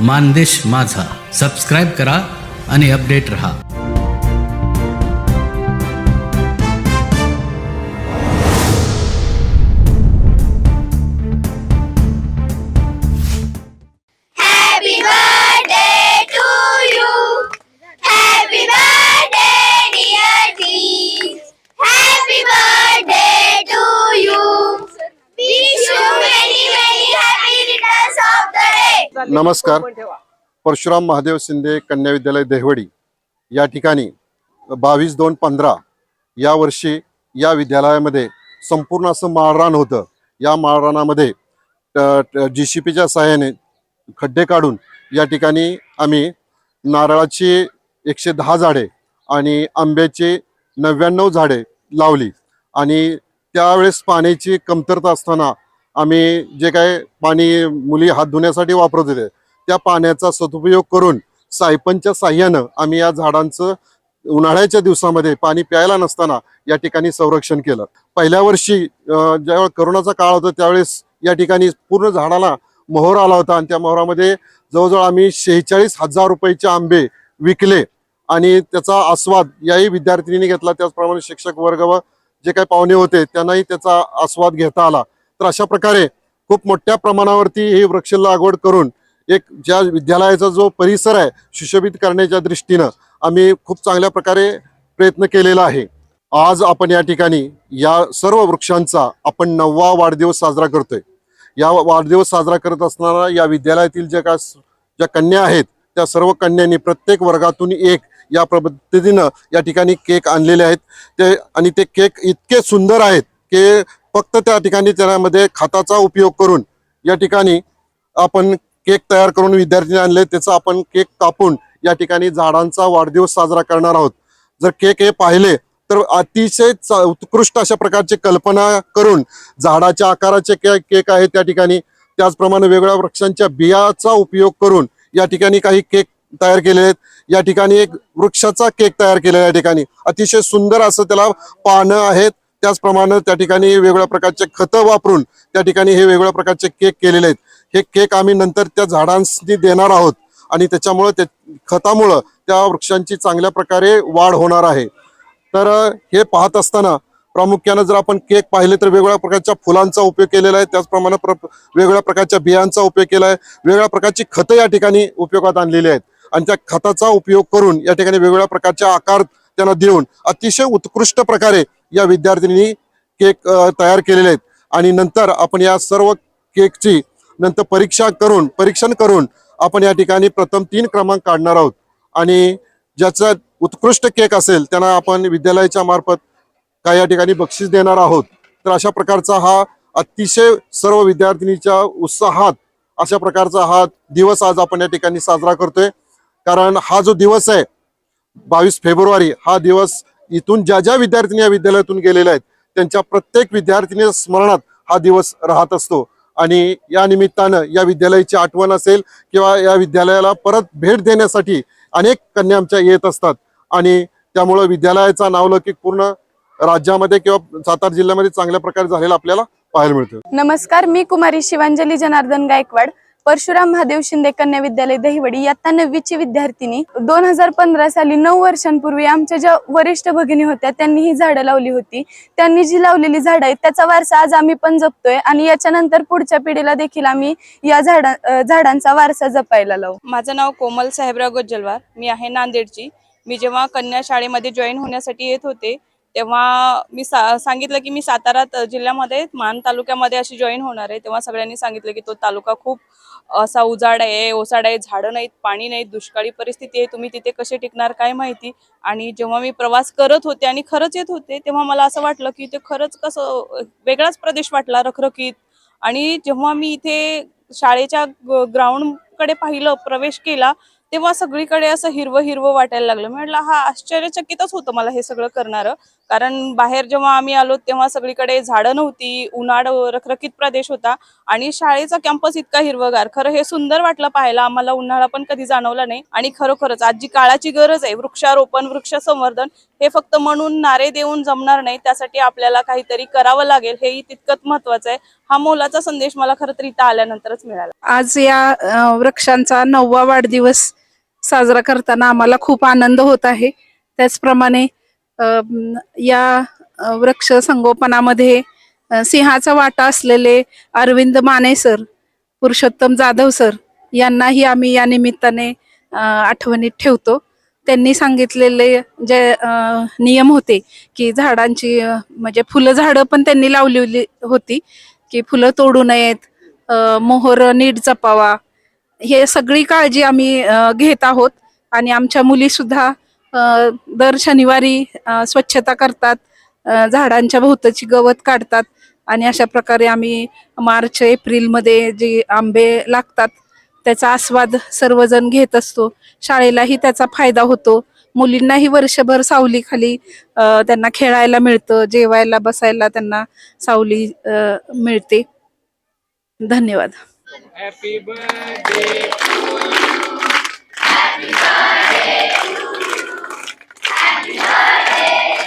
मानदेश माझा. सबस्क्राईब करा आणि अपडेट रहा. नमस्कार. परशुराम महादेव शिंदे कन्या विद्यालय देहवडी. या ठिकाणी बावीस दोन पंधरा या वर्षी या विद्यालयामध्ये संपूर्ण असं माळरान होतं. या माळरानामध्ये जी सी पीच्या सहाय्याने खड्डे काढून या ठिकाणी आम्ही नारळाची एकशे दहा झाडे आणि आंब्याची नव्याण्णव झाडे लावली. आणि त्यावेळेस पाण्याची कमतरता असताना आम्ही जे काय पाणी मुली हात धुण्यासाठी वापरत होते त्या पाण्याचा सदुपयोग करून सायपनच्या साह्यानं आम्ही या झाडांचं उन्हाळ्याच्या दिवसामध्ये पाणी प्यायला नसताना या ठिकाणी संरक्षण केलं. पहिल्या वर्षी ज्यावेळेस करोनाचा काळ होता त्यावेळेस या ठिकाणी पूर्ण झाडाला मोहर आला होता आणि त्या मोहरामध्ये जवळजवळ आम्ही शेहेचाळीस हजार रुपयाचे आंबे विकले आणि त्याचा आस्वाद याही विद्यार्थिनीने घेतला. त्याचप्रमाणे शिक्षक वर्ग व जे काही पाहुणे होते त्यांनाही त्याचा आस्वाद घेता आला. तर अशा प्रकारे खूप मोठ्या प्रमाणावरती ही वृक्ष लागवड करून एक ज्या विद्यालयाचा जो परिसर आहे सुशोभित करण्याच्या दृष्टीनं आम्ही खूप चांगल्या प्रकारे प्रयत्न केलेला आहे. आज आपण या ठिकाणी या सर्व वृक्षांचा आपण नववा वाढदिवस साजरा करतोय. या वाढदिवस साजरा करत असताना या विद्यालयातील ज्या का ज्या कन्या आहेत त्या सर्व कन्यांनी प्रत्येक वर्गातून एक या पद्धतीनं या ठिकाणी केक आणलेले आहेत. ते आणि ते केक इतके सुंदर आहेत की फक्त त्या ठिकाणी त्यामध्ये खताचा उपयोग करून या ठिकाणी आपण केक तयार करून विद्यार्थी आणले त्याचा आपण केक कापून या ठिकाणी झाडांचा वाढदिवस साजरा करणार आहोत. जर केक हे पाहिले तर अतिशय उत्कृष्ट अशा प्रकारची कल्पना करून झाडाच्या आकाराचे के केक आहेत त्या ठिकाणी. त्याचप्रमाणे वेगवेगळ्या वृक्षांच्या बियाचा उपयोग करून या ठिकाणी काही केक तयार केलेले आहेत. या ठिकाणी एक वृक्षाचा केक तयार केलेला आहे या ठिकाणी. अतिशय सुंदर असं त्याला पानं आहेत. त्याचप्रमाणे त्या ठिकाणी वेगवेगळ्या प्रकारचे खतं वापरून त्या ठिकाणी हे वेगवेगळ्या प्रकारचे केक केलेले आहेत. हे केक आम्ही नंतर त्या झाडांनी देणार आहोत आणि त्याच्यामुळं ते खतामुळं त्या वृक्षांची चांगल्या प्रकारे वाढ होणार आहे. तर हे पाहत असताना प्रामुख्यानं जर आपण केक पाहिले तर वेगवेगळ्या प्रकारच्या फुलांचा उपयोग केलेला आहे. त्याचप्रमाणे प्र वेगवेगळ्या प्रकारच्या बियांचा उपयोग केला आहे. वेगवेगळ्या प्रकारची खतं या ठिकाणी उपयोगात आणलेली आहेत. आणि त्या खताचा उपयोग करून या ठिकाणी वेगवेगळ्या प्रकारचे आकार त्यांना देऊन अतिशय उत्कृष्ट प्रकारे या विद्यार्थिनी केक तयार केलेले आहेत. आणि नंतर आपण या सर्व केकची नंतर परीक्षा करून परीक्षण करून आपण या ठिकाणी प्रथम तीन क्रमांक काढणार आहोत. आणि ज्याचा उत्कृष्ट केक असेल त्यांना आपण विद्यालयाच्या मार्फत काही या ठिकाणी बक्षीस देणार आहोत. तर अशा प्रकारचा हा अतिशय सर्व विद्यार्थिनीच्या उत्साहात अशा प्रकारचा हा दिवस आज आपण या ठिकाणी साजरा करतोय. कारण हा जो दिवस आहे बावीस फेब्रुवारी हा दिवस इथून ज्या ज्या विद्यार्थिनी या विद्यालयातून गेलेल्या आहेत त्यांच्या प्रत्येक विद्यार्थिनी स्मरणात हा दिवस राहत असतो. आणि या निमित्तानं या विद्यालयाची आठवण असेल किंवा या विद्यालयाला परत भेट देण्यासाठी अनेक कन्या आमच्या येत असतात. आणि त्यामुळं विद्यालयाचा नावलौकिक पूर्ण राज्यामध्ये किंवा सातारा जिल्ह्यामध्ये चांगल्या प्रकारे झालेला आपल्याला पाहायला मिळतो. नमस्कार मी कुमारी शिवांजली जनार्दन गायकवाड. परशुराम महादेव शिंदे कन्या विद्यालय दहिवडी इयत्ता नववीची विद्यार्थिनी दोन हजार पंधरा साली नऊ वर्षांपूर्वी आमच्या ज्या वरिष्ठ भगिनी होत्या त्यांनी ही झाडं लावली होती. त्यांनी जी लावलेली झाडं आहेत त्याचा वारसा आज आम्ही पण जपतोय आणि याच्यानंतर पुढच्या पिढीला देखील आम्ही या झाडा झाडांचा वारसा जपायला लावू. माझं नाव कोमल साहेबराव गोजलवार मी आहे नांदेडची. मी जेव्हा कन्या शाळेमध्ये जॉईन होण्यासाठी येत होते तेव्हा मी सा सांगितलं की मी सातारा जिल्ह्यामध्ये मान तालुक्यामध्ये अशी जॉईन होणार आहे. तेव्हा सगळ्यांनी सांगितलं की तो तालुका खूप असा उजाड आहे ओसाड आहे झाडं नाहीत पाणी नाहीत दुष्काळी परिस्थिती आहे तुम्ही तिथे कसे टिकणार काय माहिती? आणि जेव्हा मी प्रवास करत होते आणि खरंच येत होते तेव्हा मला असं वाटलं की ते खरंच कसं वेगळाच प्रदेश वाटला रखरखीत. आणि जेव्हा मी इथे शाळेच्या ग्राउंडकडे पाहिलं प्रवेश केला तेव्हा सगळीकडे असं हिरवं हिरवं वाटायला लागलं. म्हटलं हा आश्चर्यचकितच होतं मला हे सगळं करणारं. कारण बाहेर जेव्हा आम्ही आलो तेव्हा सगळीकडे झाडं नव्हती उन्हाळ रखरखीत प्रदेश होता आणि शाळेचा कॅम्पस इतका हिरवगार. खरं हे सुंदर वाटलं पाहायला आम्हाला उन्हाळा पण कधी जाणवला नाही आणि खरोखरच आज जी काळाची गरज आहे वृक्षारोपण वृक्ष संवर्धन हे फक्त म्हणून नारे देऊन जमणार नाही त्यासाठी आपल्याला काहीतरी करावं लागेल हेही तितकंच महत्वाचं आहे. हा मोलाचा संदेश मला खरं तर इथं आल्यानंतरच मिळाला. आज या वृक्षांचा नववा वाढदिवस साजरा करताना आम्हाला खूप आनंद होत आहे. त्याचप्रमाणे या वृक्ष संगोपनामध्ये सिंहाचा वाटा असलेले अरविंद माने सर पुरुषोत्तम जाधव सर यांनाही आम्ही या निमित्ताने आठवणीत ठेवतो. त्यांनी सांगितलेले जे नियम होते की झाडांची म्हणजे फुलं झाडं पण त्यांनी लावलेली होती की फुलं तोडू नयेत मोहर नीट जपावा. हे सगळी काळजी आम्ही घेत आहोत आणि आमच्या मुलीसुद्धा दर शनिवारी स्वच्छता करतात. झाडांच्या भोवताची गवत काढतात. आणि अशा प्रकारे आम्ही मार्च एप्रिलमध्ये जे आंबे लागतात त्याचा आस्वाद सर्वजण घेत असतो. शाळेलाही त्याचा फायदा होतो. मुलींनाही वर्षभर सावलीखाली त्यांना खेळायला मिळतं. जेवायला बसायला त्यांना सावली मिळते. धन्यवाद. Happy birthday. Happy birthday!